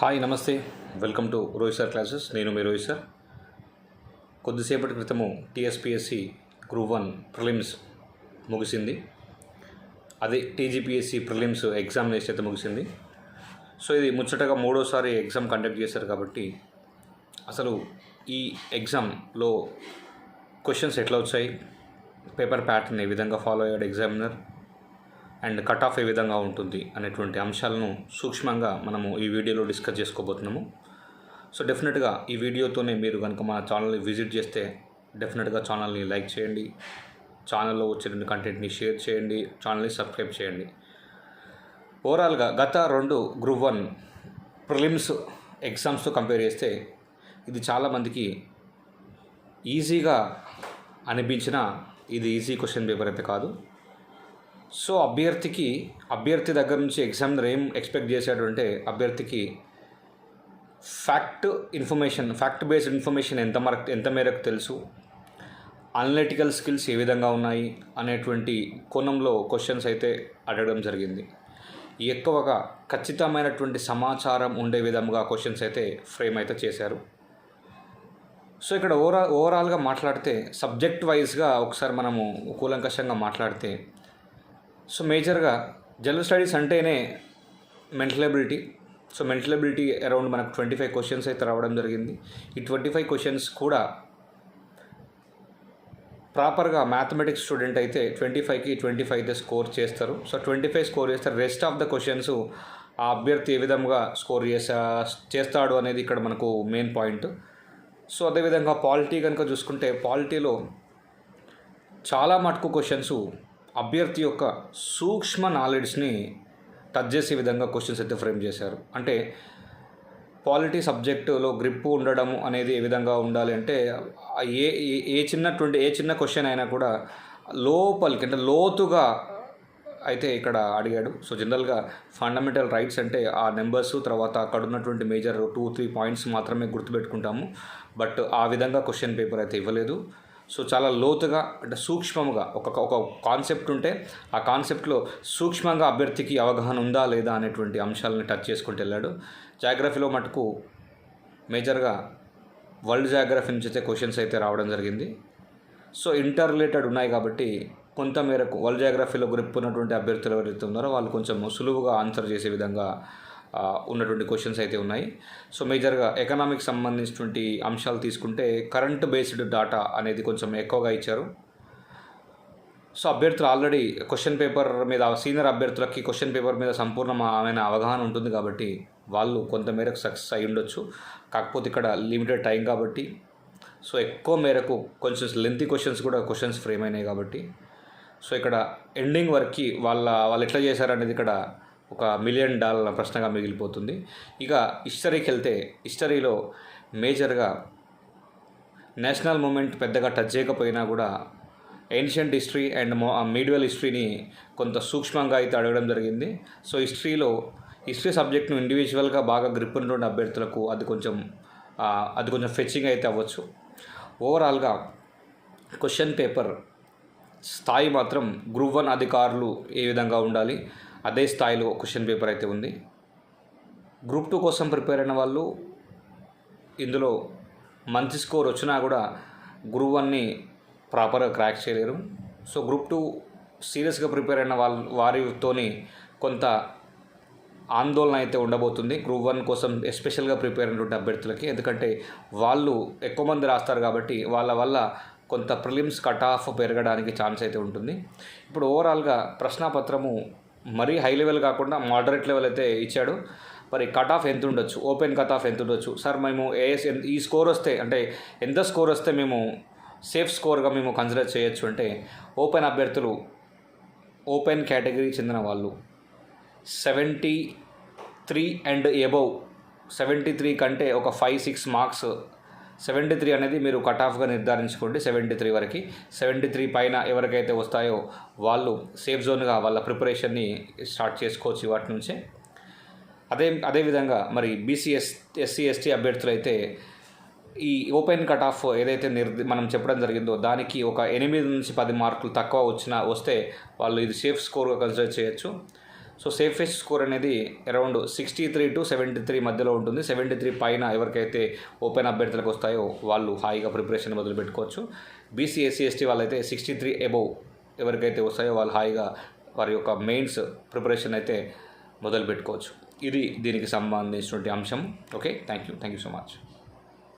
Hi నమస్తే. Welcome to Rohit sir classes. నేను మీ రోహిత్ సార్. కొద్దిసేపటి క్రితము టీఎస్పిఎస్సి గ్రూప్ వన్ ప్రిలిమ్స్ ముగిసింది. అదే టీజీపీఎస్సి ప్రిలిమ్స్ ఎగ్జామినేషన్ అయితే ముగిసింది. సో ఇది ముచ్చటగా మూడోసారి ఎగ్జామ్ కండక్ట్ చేశారు కాబట్టి అసలు ఈ ఎగ్జామ్లో క్వశ్చన్స్ ఎట్లా వచ్చాయి? పేపర్ ప్యాటర్న్ ఏ విధంగా ఫాలో అయ్యాడు ఎగ్జామినర్? అండ్ కట్ ఆఫ్ ఏ విధంగా ఉంటుంది అనేటువంటి అంశాలను సూక్ష్మంగా మనము ఈ వీడియోలో డిస్కస్ చేసుకోబోతున్నాము. సో డెఫినెట్గా ఈ వీడియోతోనే మీరు కనుక మన ఛానల్ని విజిట్ చేస్తే డెఫినెట్గా ఛానల్ని లైక్ చేయండి ఛానల్లో వచ్చిన కంటెంట్ని షేర్ చేయండి ఛానల్ని సబ్స్క్రైబ్ చేయండి. ఓవరాల్గా గత రెండు గ్రూప్ వన్ ప్రిలిమ్స్ ఎగ్జామ్స్తో కంపేర్ చేస్తే ఇది చాలామందికి ఈజీగా అనిపించిన ఇది ఈజీ క్వశ్చన్ పేపర్ అయితే కాదు. సో అభ్యర్థికి అభ్యర్థి దగ్గర నుంచి ఎగ్జామినర్ ఏం ఎక్స్పెక్ట్ చేశాడు అంటే అభ్యర్థికి fact information fact based information ఎంత మరకు ఎంత మేరకు తెలుసు? అనలిటికల్ స్కిల్స్ ఏ విధంగా ఉన్నాయి? అనేటువంటి కోణంలో క్వశ్చన్స్ అయితే అడగడం జరిగింది. ఎక్కువగా ఖచ్చితమైనటువంటి సమాచారం ఉండే విధంగా క్వశ్చన్స్ అయితే ఫ్రేమ్ అయితే చేశారు. సో ఇక్కడ ఓవరా ఓవరాల్గా మాట్లాడితే సబ్జెక్ట్ వైజ్గా ఒకసారి మనము కూలంకషంగా మాట్లాడితే సో మేజర్గా జనరల్ స్టడీస్ అంటేనే mental ability. So mental ability around మనకు ట్వంటీ ఫైవ్ క్వశ్చన్స్ అయితే రావడం జరిగింది. ఈ ట్వంటీ ఫైవ్ క్వశ్చన్స్ కూడా ప్రాపర్గా మ్యాథమెటిక్స్ స్టూడెంట్ అయితే ట్వంటీ ఫైవ్కి ట్వంటీ ఫైవ్ అయితే స్కోర్ చేస్తారు. సో ట్వంటీ ఫైవ్ స్కోర్ చేస్తారు రెస్ట్ ఆఫ్ ద క్వశ్చన్స్ ఆ అభ్యర్థి ఏ విధంగా స్కోర్ చేసా చేస్తాడు అనేది ఇక్కడ మనకు మెయిన్ పాయింట్ సో అదేవిధంగా పాలిటీ కనుక చూసుకుంటే పాలిటీలో చాలా మటుకు క్వశ్చన్స్ అభ్యర్థి యొక్క సూక్ష్మ నాలెడ్జ్ని టచ్ చేసే విధంగా క్వశ్చన్స్ అయితే ఫ్రేమ్ చేశారు. అంటే పాలిటీ సబ్జెక్టులో గ్రిప్ ఉండడం అనేది ఏ విధంగా ఉండాలి అంటే ఏ ఏ- ఏ చిన్నటువంటి ఏ చిన్న క్వశ్చన్ అయినా కూడా లోపలికి అంటే లోతుగా అయితే ఇక్కడ అడిగాడు. సో జనరల్గా ఫండమెంటల్ రైట్స్ అంటే ఆ నెంబర్స్ తర్వాత అక్కడ ఉన్నటువంటి మేజర్ టూ త్రీ పాయింట్స్ మాత్రమే గుర్తుపెట్టుకుంటాము. బట్ ఆ విధంగా క్వశ్చన్ పేపర్ అయితే ఇవ్వలేదు. సో చాలా లోతుగా అంటే సూక్ష్మంగా ఒక ఒక కాన్సెప్ట్ ఉంటే ఆ కాన్సెప్ట్లో సూక్ష్మంగా అభ్యర్థికి అవగాహన ఉందా లేదా అనేటువంటి అంశాలను టచ్ చేసుకుంటూ వెళ్ళాడు. జాగ్రఫీలో మటుకు మేజర్గా వరల్డ్ జాగ్రఫీ నుంచి అయితే క్వశ్చన్స్ అయితే రావడం జరిగింది. సో ఇంటర్ రిలేటెడ్ ఉన్నాయి కాబట్టి కొంత మేరకు వరల్డ్ జాగ్రఫీలో గ్రిప్ ఉన్నటువంటి అభ్యర్థులు ఎవరైతే ఉన్నారో వాళ్ళు కొంచెం సులువుగా ఆన్సర్ చేసే విధంగా ఉన్నటువంటి క్వశ్చన్స్ అయితే ఉన్నాయి. సో మేజర్గా ఎకనామిక్ సంబంధించినటువంటి అంశాలు తీసుకుంటే కరెంట్ బేస్డ్ డాటా అనేది కొంచెం ఎక్కువగా ఇచ్చారు. సో అభ్యర్థులు ఆల్రెడీ క్వశ్చన్ పేపర్ మీద సీనియర్ అభ్యర్థులకి క్వశ్చన్ పేపర్ మీద సంపూర్ణమైన అవగాహన ఉంటుంది కాబట్టి వాళ్ళు కొంతమేరకు సక్సెస్ అయి ఉండొచ్చు. కాకపోతే ఇక్కడ లిమిటెడ్ టైం కాబట్టి. సో ఎక్కువ మేరకు కొంచెం లెంతీ క్వశ్చన్స్ కూడా క్వశ్చన్స్ ఫ్రేమ్ అయినాయి కాబట్టి. సో ఇక్కడ ఎండింగ్ వరకు వాళ్ళ వాళ్ళు ఎట్లా చేశారనేది ఇక్కడ ఒక మిలియన్ డాలర్ల ప్రశ్నగా మిగిలిపోతుంది. ఇక హిస్టరీకి వెళ్తే హిస్టరీలో మేజర్గా నేషనల్ మూమెంట్ పెద్దగా టచ్ చేయకపోయినా కూడా ఏన్షియంట్ హిస్టరీ అండ్ మీడియల్ హిస్టరీని కొంత సూక్ష్మంగా అయితే అడగడం జరిగింది. సో హిస్టరీలో హిస్టరీ సబ్జెక్ట్ను ఇండివిజువల్గా బాగా గ్రిప్ ఉన్నటువంటి అభ్యర్థులకు అది కొంచెం అది కొంచెం ఫెచ్చింగ్ అయితే అవ్వచ్చు. ఓవరాల్గా క్వశ్చన్ పేపర్ స్థాయి మాత్రం గ్రూప్ వన్ అధికారులు ఏ విధంగా ఉండాలి అదే స్థాయిలో క్వశ్చన్ పేపర్ అయితే ఉంది. గ్రూప్ టూ కోసం ప్రిపేర్ అయిన వాళ్ళు ఇందులో మంచి స్కోర్ వచ్చినా కూడా గ్రూప్ వన్ని ప్రాపర్గా క్రాక్ చేయలేరు. సో గ్రూప్ టూ సీరియస్గా ప్రిపేర్ అయిన వాళ్ళ వారితోని కొంత ఆందోళన అయితే ఉండబోతుంది. గ్రూప్ వన్ కోసం ఎస్పెషల్గా ప్రిపేర్ అయినటువంటి అభ్యర్థులకి. ఎందుకంటే వాళ్ళు ఎక్కువ మంది రాస్తారు కాబట్టి వాళ్ళ వల్ల కొంత ప్రిలిమ్స్ కట్ ఆఫ్ పెరగడానికి ఛాన్స్ అయితే ఉంటుంది. ఇప్పుడు ఓవరాల్గా ప్రశ్నాపత్రము మరీ హై లెవెల్ కాకుండా మోడరేట్ లెవెల్ అయితే ఇచ్చాడు. మరి కట్ ఆఫ్ ఎంత ఉండొచ్చు? ఓపెన్ కట్ ఆఫ్ ఎంత ఉండొచ్చు? సార్ మేము ఏ ఈ స్కోర్ వస్తే అంటే ఎంత స్కోర్ వస్తే మేము సేఫ్ స్కోర్గా మేము కన్సిడర్ చేయొచ్చు అంటే ఓపెన్ అభ్యర్థులు ఓపెన్ కేటగిరీ చెందిన వాళ్ళు seventy three and above seventy three కంటే ఒక five six marks seventy three అనేది మీరు కట్ ఆఫ్గా నిర్ధారించుకోండి. సెవెంటీ త్రీ వరకు. సెవెంటీ త్రీ పైన ఎవరికైతే వస్తాయో వాళ్ళు సేఫ్ జోన్గా వాళ్ళ ప్రిపరేషన్ని స్టార్ట్ చేసుకోవచ్చు వాటి నుంచే. అదే అదేవిధంగా మరి బీసీఎస్ ఎస్సీ ఎస్టీ అభ్యర్థులు అయితే ఈ ఓపెన్ కట్ ఆఫ్ ఏదైతే నిర్ది మనం చెప్పడం జరిగిందో దానికి ఒక ఎనిమిది నుంచి పది మార్కులు తక్కువ వచ్చినా వస్తే వాళ్ళు ఇది సేఫ్ స్కోర్గా కన్సిడర్ చేయొచ్చు. సో సేఫెస్ట్ స్కోర్ అనేది around sixty three to seventy three మధ్యలో ఉంటుంది. సెవెంటీ త్రీ పైన ఎవరికైతే ఓపెన్ అభ్యర్థులకు వస్తాయో వాళ్ళు హాయిగా ప్రిపరేషన్ మొదలు పెట్టుకోవచ్చు బీసీ ఎస్సీ ఎస్టీ వాళ్ళైతే సిక్స్టీ త్రీ అబోవ్ ఎవరికైతే వస్తాయో వాళ్ళు హాయిగా వారి యొక్క మెయిన్స్ ప్రిపరేషన్ అయితే మొదలు పెట్టుకోవచ్చు ఇది దీనికి సంబంధించినటువంటి అంశం. Okay thank you thank you so much